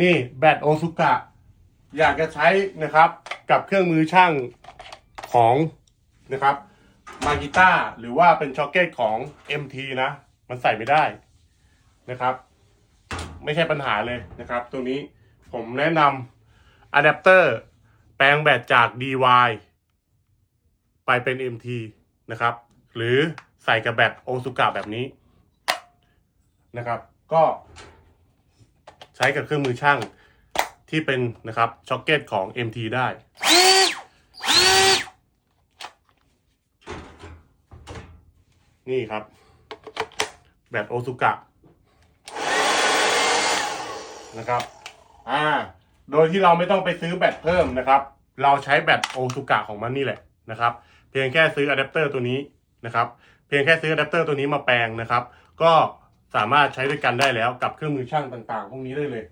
นี่แบตโอซุกะ อยากจะใช้นะครับกับเครื่องมือช่างของนะครับมากิต้าหรือว่าเป็นช็อคเก็ตของ MT นะ มันใส่ไม่ได้นะครับ ไม่ใช่ปัญหาเลยนะครับ ตรงนี้ผมแนะนำอะแดปเตอร์แปลงแบตจาก DY ไปเป็น MT นะครับ หรือใส่กับแบตโอซุกะแบบนี้นะครับ ก็ ช้กับเครื่องมือช่างที่เป็นนะครับช็อคเก็ตของ MT ได้ นี่ครับ แบตโอซุกะนะครับอ่าโดยที่เราไม่ต้องไปซื้อแบตเพิ่มนะครับ เราใช้แบตโอซุกะของมันนี่แหละนะครับ เพียงแค่ซื้ออะแดปเตอร์ตัวนี้นะครับ เพียงแค่ซื้ออะแดปเตอร์ตัวนี้มาแปลงนะครับ ก็ สามารถใช้ด้วยกันได้แล้วกับเครื่องมือช่างต่างๆ พวกนี้ได้เลย